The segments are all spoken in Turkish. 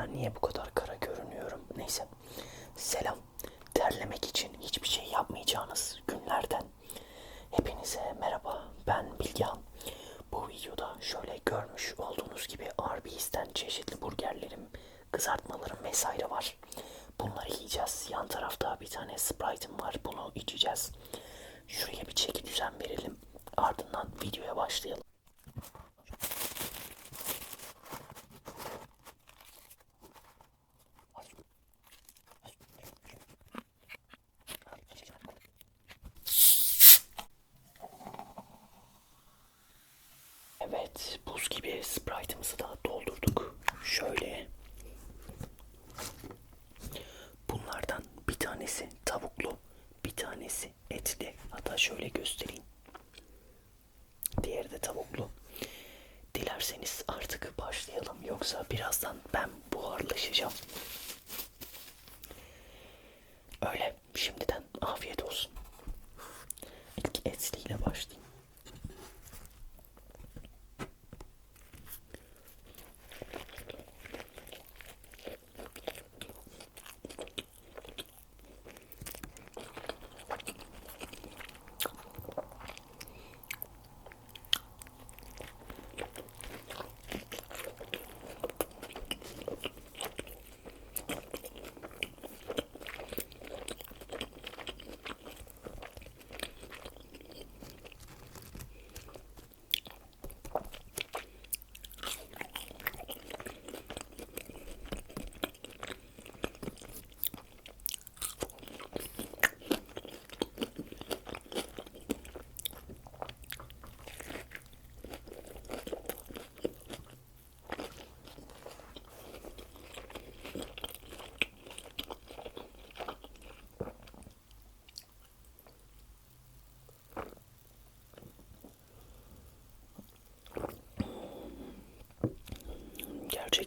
Ben niye bu kadar kara görünüyorum? Neyse. Selam. Terlemek için hiçbir şey yapmayacağınız günlerden. Hepinize merhaba. Ben Bilgehan. Bu videoda şöyle görmüş olduğunuz gibi Arby's'ten çeşitli burgerlerim, kızartmalarım vesaire var. Bunları yiyeceğiz. Yan tarafta bir tane Sprite'ım var. Bunu içeceğiz. Şuraya bir çeki düzen verelim. Ardından videoya başlayalım. Evet, buz gibi Sprite'ımızı da doldurduk. Şöyle. Bunlardan bir tanesi tavuklu, bir tanesi etli. Hatta şöyle göstereyim. Diğeri de tavuklu. Dilerseniz artık başlayalım. Yoksa birazdan ben buharlaşacağım.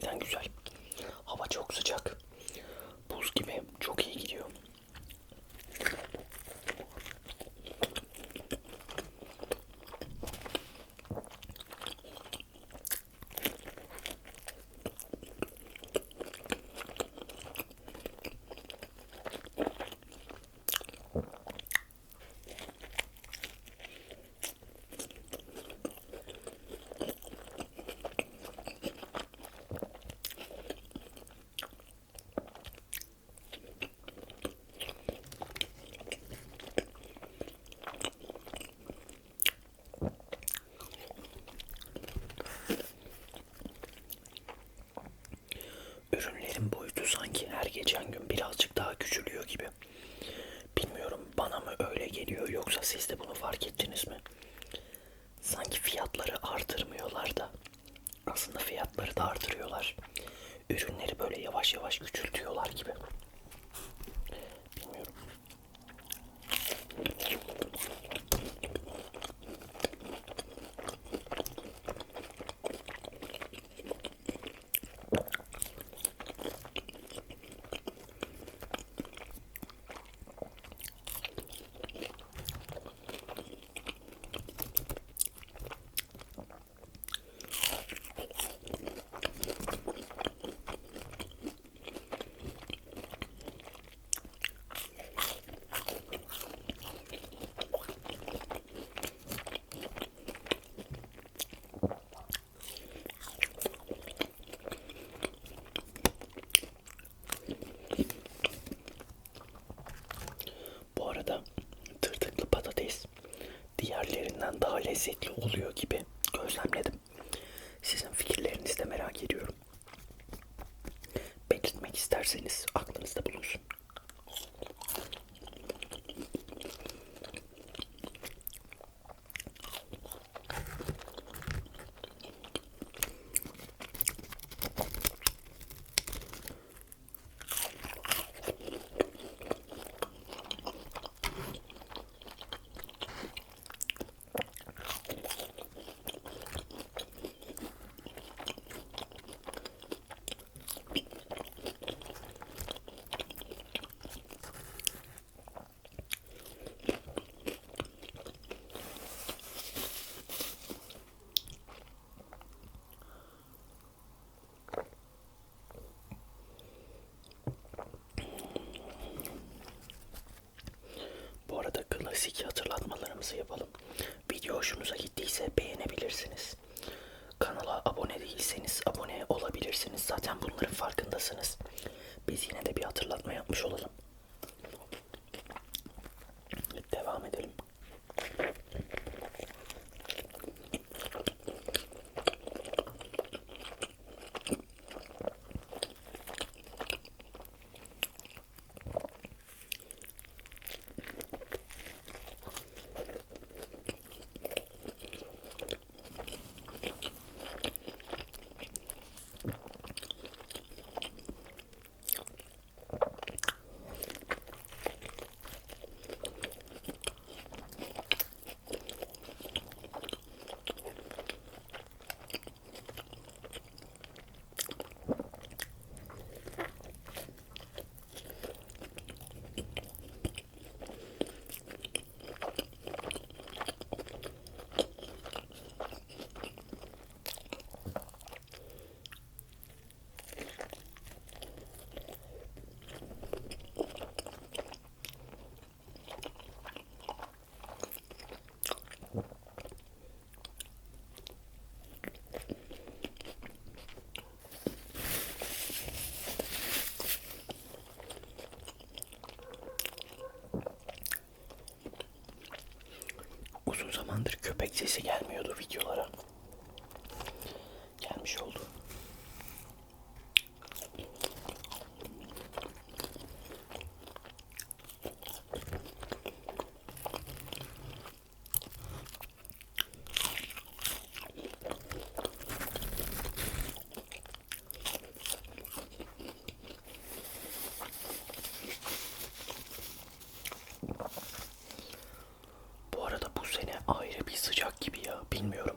Gerçekten güzel. Hava çok sıcak. Fiyatları artırmıyorlar da aslında fiyatları da artırıyorlar. Ürünleri böyle yavaş yavaş küçültüyorlar gibi. Bilmiyorum. Bu arada tırtıklı patates diğerlerinden daha lezzetli oluyor gibi gözlemledim. Sizin fikirlerinizi de merak ediyorum. Belirtmek isterseniz aklınızda bulunsun. Klasik hatırlatmalarımızı yapalım. Video hoşunuza gittiyse beğenebilirsiniz. Kanala abone değilseniz abone olabilirsiniz. Zaten bunların farkındasınız. Biz yine de bir hatırlatma yapmış olalım. Zamandır köpek sesi gelmiyordu videolara. Gelmiş oldu. Bu arada bu sene ayrı bir sıcak gibi ya bilmiyorum.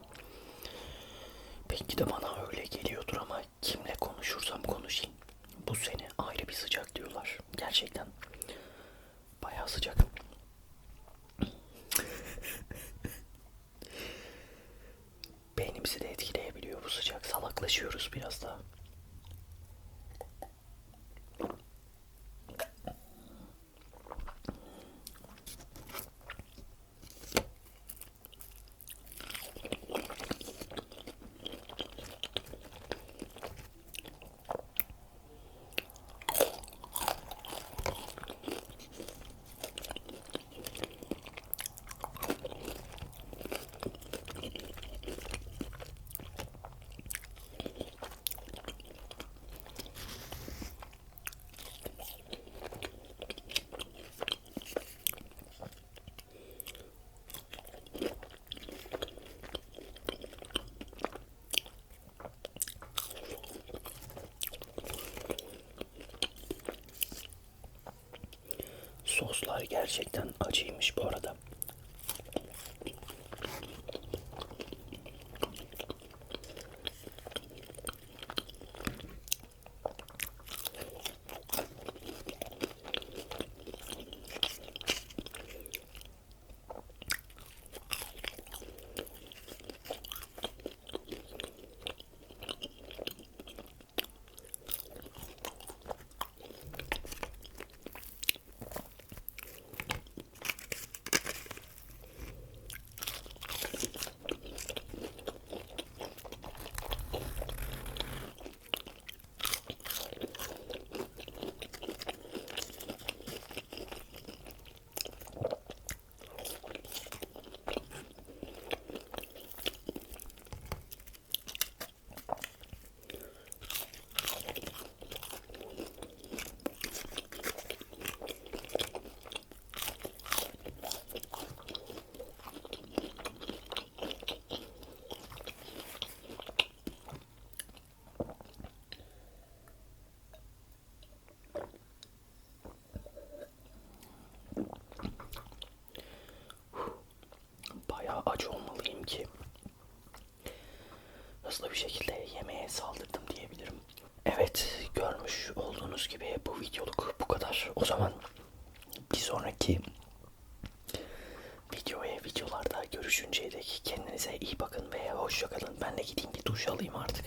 Belki de bana öyle geliyordur ama kimle konuşursam konuşayım. Bu sene ayrı bir sıcak diyorlar. Gerçekten bayağı sıcak. Beynimizi de etkileyebiliyor bu sıcak. Salaklaşıyoruz biraz daha. Soslar gerçekten acıymış bu arada. Bayağı acı olmalıyım ki hızlı bir şekilde yemeğe saldırdım diyebilirim. Evet görmüş olduğunuz gibi bu videoluk bu kadar. O zaman bir sonraki videoya videolarda görüşünceye dek kendinize iyi bakın ve hoşçakalın. Ben de gideyim bir duş alayım artık.